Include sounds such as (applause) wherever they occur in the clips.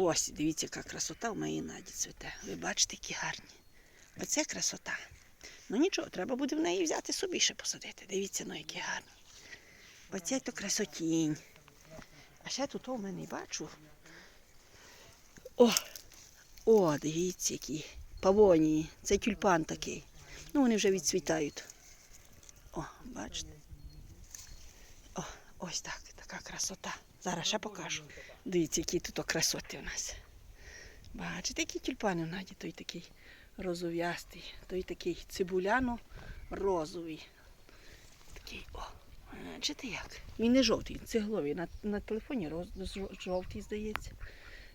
Ось, дивіться, яка красота в моїй наді цвіте. Ви бачите, які гарні. Оце красота. Ну нічого, треба буде в неї взяти собі ще посадити. Дивіться, ну які гарні. Оце то красотінь. А ще тут у мене бачу. О! О, дивіться, які павонії. Це тюльпан такий. Ну, вони вже відцвітають. О, бачите? Ось так, така красота. Зараз ще покажу. Дивіться, які тут красоти у нас. Бачите, які тюльпани в наді, той такий розов'ястий, той такий цибуляно-розовий. Такий, о, бачите як? Він не жовтий, цегловий. На, на телефоні роз, жовтий, здається.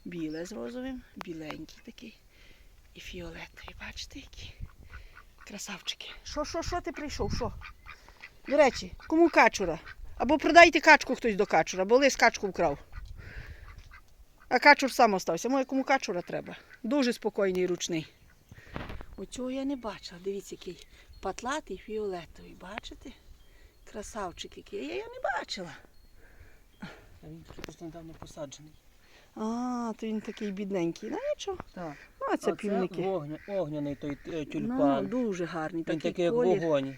Біле з розовим, біленький такий. І фіолетовий. Бачите, які? Красавчики. Що, що, що ти прийшов? Що? До речі, кому качура? Або продайте качку хтось до качура, бо лис качку вкрав. А качур сам остався. Моє кому качура треба. Дуже спокійний і ручний. Оцього я не бачила. Дивіться, який патлатий фіолетовий. Бачите? Красавчик який. Я його не бачила. А він просто недавно посаджений. А, то він такий бідненький. Ну нічого. Так. А, це півники. Вогня, огняний той е, Ну, тюльпан. дуже гарний. він Такий такий як колір. вогонь.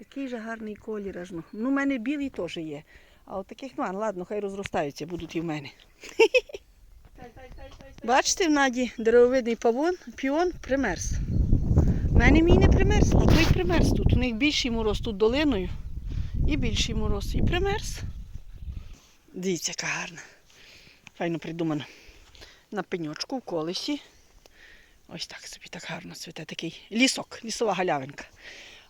Такий же гарний колір аж. Ну, Ну, в мене білий теж є. А от таких, ну, ладно, хай розростаються, будуть і в мене. Бачите, в наді деревовидний павон, піон примерз. В мене мій не примерз, а той примерз тут. У них більший мороз тут долиною. І більший мороз. І примерз. Дивіться, яка гарна. Файно придумано. На пеньочку в колесі. Ось так собі так гарно цвіте такий лісок, лісова галявинка.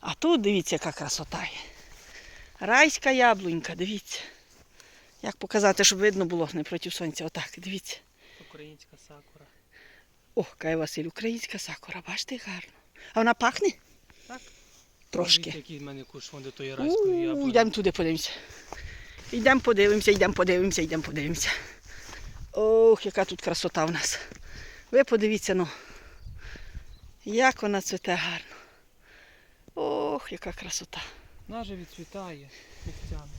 А тут дивіться, яка красота є. Райська яблунька, дивіться. Як показати, щоб видно було не проти сонця. Отак, дивіться. Українська сакура. О, Кай Василь, українська сакура, бачите, гарно. А вона пахне? Так. Трошки. Який в мене куш вон до тої райської яблуні. Йдемо туди подивимося. Йдемо подивимося, йдемо подивимося, йдемо подивимося. Ох, яка тут красота в нас. Ви подивіться, ну. Як вона цвіте гарно. Ох, яка красота. Вона же відцвітає місцями.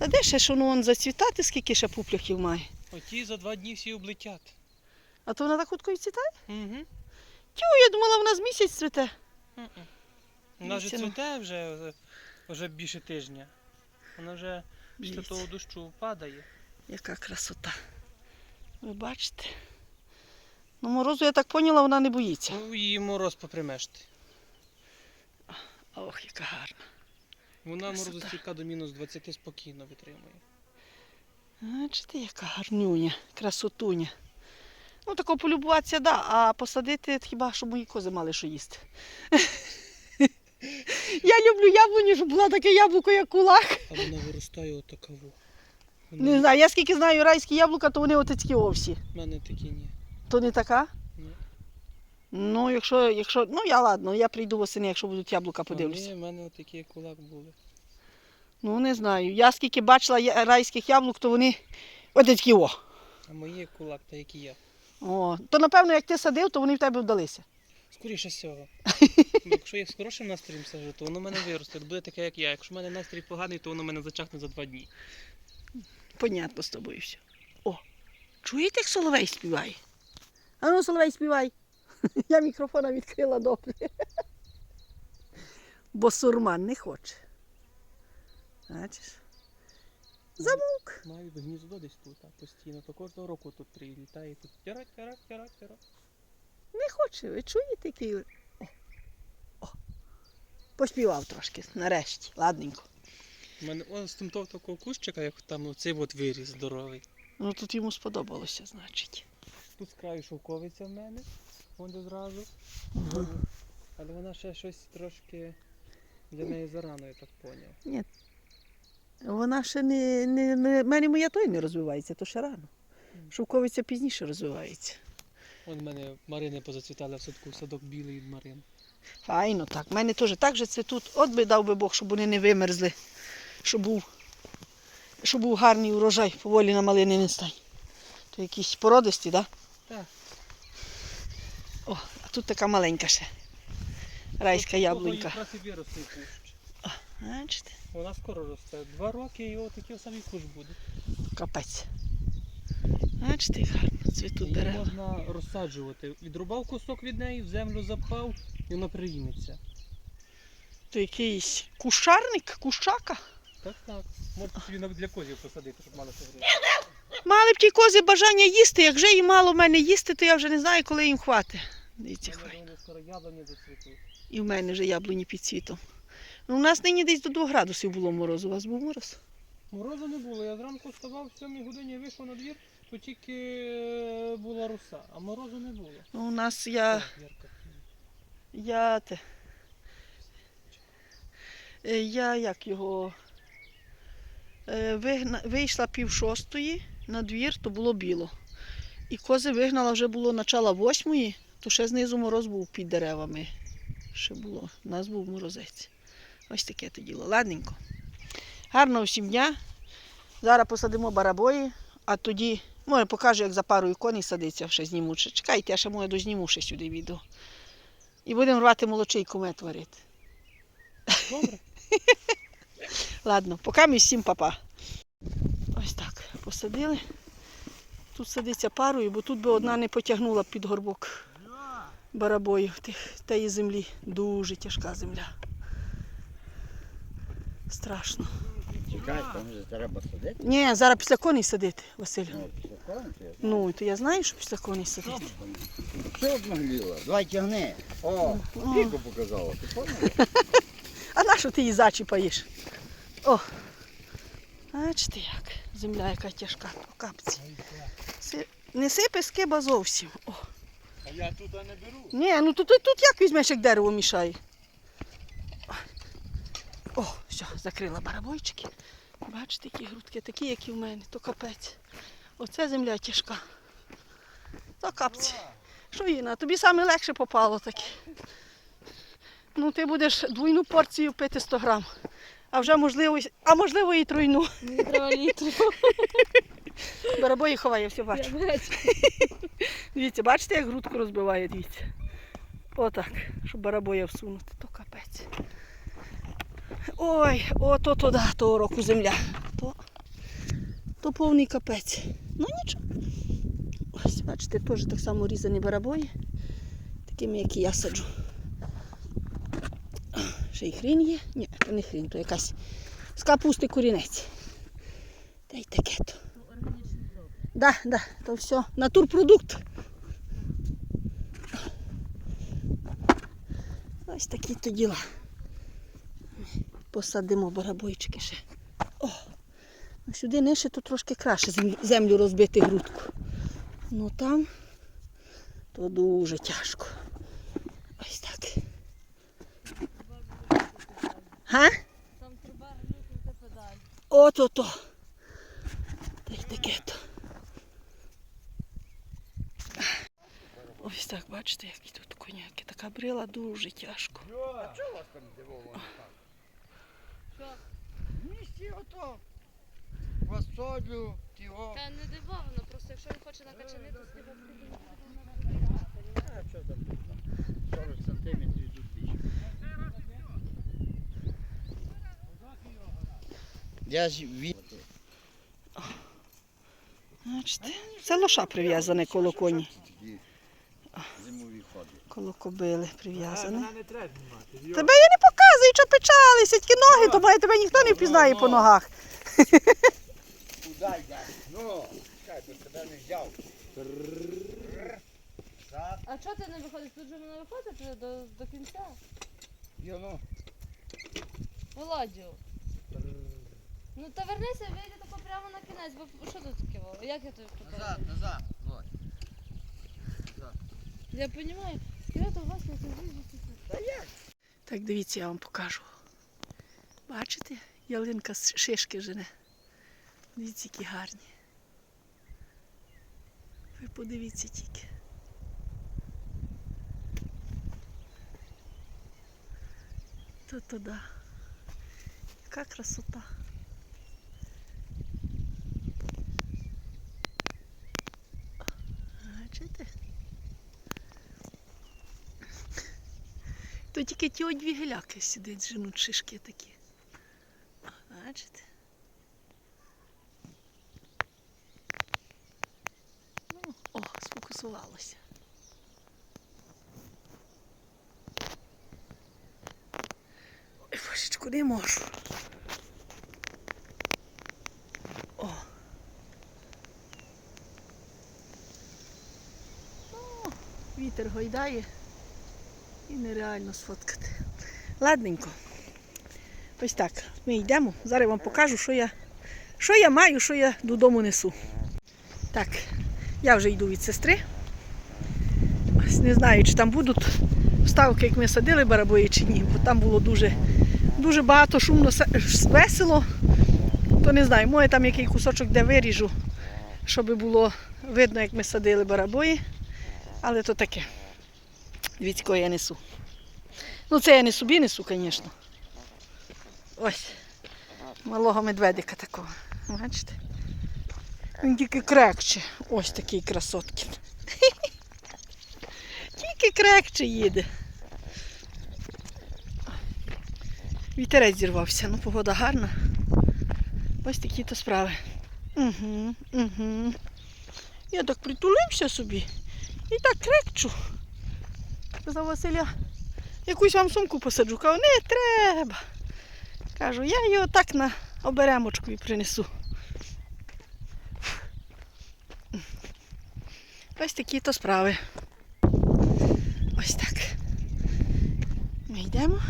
А де ще ну он зацвітати, скільки ще пупляхів має? Оті за два дні всі облетять. А то вона так хутко відцвітає? Угу. Тю, я думала, вона з місяць цвіте. Вона ж ну. цвіте вже, вже більше тижня. Вона вже після того дощу падає. Яка красота. Ви бачите? Ну, морозу, я так поняла, вона не боїться. Ну, її мороз попримешти. Ох, яка гарна. Вона Красота. морозостійка до мінус 20 спокійно витримує. Бачите, яка гарнюня, красотуня. Ну, такого полюбуватися, да, а посадити хіба що мої кози мали що їсти. Я люблю яблуню, щоб була таке яблуко, як кулак. А вона виростає отаково. Не знаю, я скільки знаю райські яблука, то вони отакі овсі. У мене такі ні. То не така? Ну, якщо, якщо, ну я ладно, я прийду восени, якщо будуть яблука, подивлюся. Ні, в мене такі як кулак були. Ну, не знаю. Я скільки бачила я- райських яблук, то вони от такі о. А мої як кулак, та як і я. о. То напевно, як ти садив, то вони в тебе вдалися. Скоріше всього. (laughs) Якщо я з хорошим настроєм сажу, то воно в мене виросте. Буде таке, як я. Якщо в мене настрій поганий, то воно в мене зачахне за два дні. Понятно з тобою все. О, чуєте, як соловей співає? А ну, соловей співай. (laughs) Я мікрофона відкрила добре. (laughs) Бо сурман не хоче. Бачиш? Замовк. Маю гніздо десь тут, а постійно. То кожного року тут прилітає, тут тяра, тяра, тяра, тяра. Не хоче, ви чуєте, який. О, о. Поспівав трошки, нарешті, ладненько. У мене ось з тим того такого кущика, як там оцей от виріс здоровий. Ну тут йому сподобалося, значить. Тут з краю шовковиця в мене, вон де зразу. Але вона ще щось трошки для неї зарано, я так поняв. Вона ще не, не, не. мене моя той не розвивається, то ще рано. Шовковиця пізніше розвивається. Вон в мене марини позацвітали в садку, садок білий від марин. Файно так. У мене теж так же цвітуть. От би дав би Бог, щоб вони не вимерзли, щоб був, щоб був гарний урожай, поволі на малини не стань. То якісь породисті, так? Да? Так. О, а тут така маленька ще. Райська яблунька. І. Бачите? Вона скоро росте. Два роки і отакий самий куш буде. Капець. Бачите, гарно. цвітуть дерева. можна розсаджувати. Відрубав кусок від неї, в землю запав і вона прийметься. То якийсь кушарник, кущака. Так, так. Можете собі навіть для козів посадити, щоб мали грити. Мали б ті кози бажання їсти, як вже їм мало в мене їсти, то я вже не знаю, коли їм хватить. Дивіться. І в мене вже яблуні під цвітом. Ну, у нас нині десь до 2 градусів було морозу. У вас був мороз? Морозу не було. Я зранку вставав в 7 годині, вийшов на двір, то тільки е, була руса, а морозу не було. Ну, у нас я. Я те. Е, Я як його. е, Вигна... Вийшла пів шостої на двір, то було біло. І кози вигнала вже було начало восьмої, то ще знизу мороз був під деревами. Ще було. У нас був морозець. Ось таке то діло. Ладненько. Гарного всім дня. Зараз посадимо барабої, а тоді, може, покажу, як за парою коней садиться, ще зніму. Чекайте, я ще може дозніму ще сюди відео. І будемо рвати молочий кумет варити. Добре. (laughs) Ладно, поки ми всім папа. Ось так, посадили. Тут садиться парою, бо тут би одна не потягнула під горбок барабою тих, тієї землі. Дуже тяжка земля. Страшно. Чекай, там вже треба садити. Ні, зараз після коней садити, Василь. Ну, після. Ну, то я знаю, що після коней садити. Що обнагліла? Давай тягни. О, піку показала. Ти поняла? (laughs) А на що ти її зачіпаєш? О! Бачите як? Земля яка тяжка, по капці. Не сипи скиба зовсім. О. А я тут не беру. Ні, ну тут, тут, тут як візьмеш, як дерево мішає. О, все, закрила барабойчики. Бачите, які грудки, такі, як і в мене, то капець. Оце земля тяжка. То капці. Що Інна, тобі саме легше попало таке. Ну, ти будеш двойну порцію пити 100 грам. А вже можливо, а можливо і тройну. Мені треба літру. (laughs) Барабої ховає, все Я бачу. бачу. (laughs) Дивіться, бачите, як грудку розбиває, дивіться. Отак, щоб барабоя всунути, то капець. Ой, ото то да, того року земля. То, то повний капець. Ну нічого. Ось, бачите, теж так само різані барабої, такими, як і я саджу. Ще й хрін є. Ні, то не хрін, то якась з капусти корінець. Та й таке то. Да, да, то все. Натурпродукт. Ось такі то діла. Посадимо барабойчики ще. О! А сюди нижче то трошки краще землю розбити грудку. Ну там то дуже тяжко. Ось так. Га? Там труба рухнути педаль. От-ото. Та й таке то. Ось так, бачите, які тут коняки. Така брила дуже тяжко. А чого вас там дивовано так? В місті ото. Васолю, тіго. Та не дивовано, просто якщо він хоче накачани, то скільки А що там? 40 сантиметрів тут більше. Я ж від... Бачите? Це лоша прив'язане коло коні. Такі зимові ходи. Коло кобили прив'язане. знімати. Тебе я не показую, що печалися, тільки ноги, то має тебе ніхто не впізнає по ногах. Ну, чекай, то тебе не взяв. А чого ти не виходиш? Тут же не виходити до, до кінця. йоно. Володю. Ну та вернися, вийди тако прямо на кінець, бо що тут таке? Як я тобі покажу? Назад, назад. Я розумію, у вас не зрізати. Так, дивіться, я вам покажу. Бачите, ялинка з шишки жене. Дивіться, які гарні. Ви подивіться тільки. То-то да. Яка красота. Бачите? То тільки ті одві геляки сидять, женуть шишки такі. Бачите? Ну, о. зіпсувалося. Ой, божечку, не можу. О. О, вітер гойдає нереально сфоткати. Ладненько. Ось так. Ми йдемо. Зараз вам покажу, що я, що я маю, що я додому несу. Так, я вже йду від сестри. Ось не знаю, чи там будуть вставки, як ми садили барабої чи ні, бо там було дуже, дуже багато шумно, весело. То не знаю, може там який кусочок де виріжу, щоб було видно, як ми садили барабої. Але то таке. Дивіться, я несу. Ну, це я не собі несу, звісно. Ось. Малого медведика такого. Бачите? Він тільки крекче. Ось такий красоткін. (laughs) Тільки крекче їде. Вітерець зірвався, ну погода гарна. Ось такі то справи. Угу, угу. Я так притулився собі і так крекчу. Казав Василя, якусь вам сумку посаджу. Кажу, не треба. Кажу, я його так на оберемочку і принесу. Ось такі то справи. Ось так. Ми йдемо.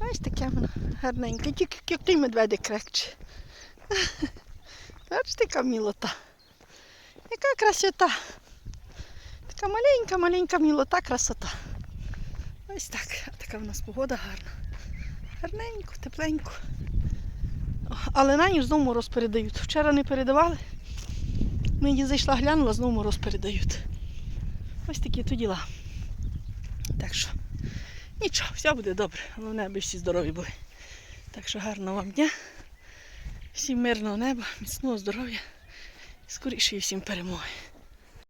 Ось таке воно гарненьке. Тільки як той медведик крекче. Бачите, яка мілота. Яка красота. Така маленька, маленька мілота, красота. Ось так. Така в нас погода гарна. Гарненько, тепленько. Але на ніч знову мороз передають. Вчора не передавали. Мені зайшла, глянула, знову мороз передають. Ось такі то діла. Так що, нічого, все буде добре. Головне, аби всі здорові були. Так що гарного вам дня. Всім мирного неба, міцного здоров'я. Скоріше всім перемоги.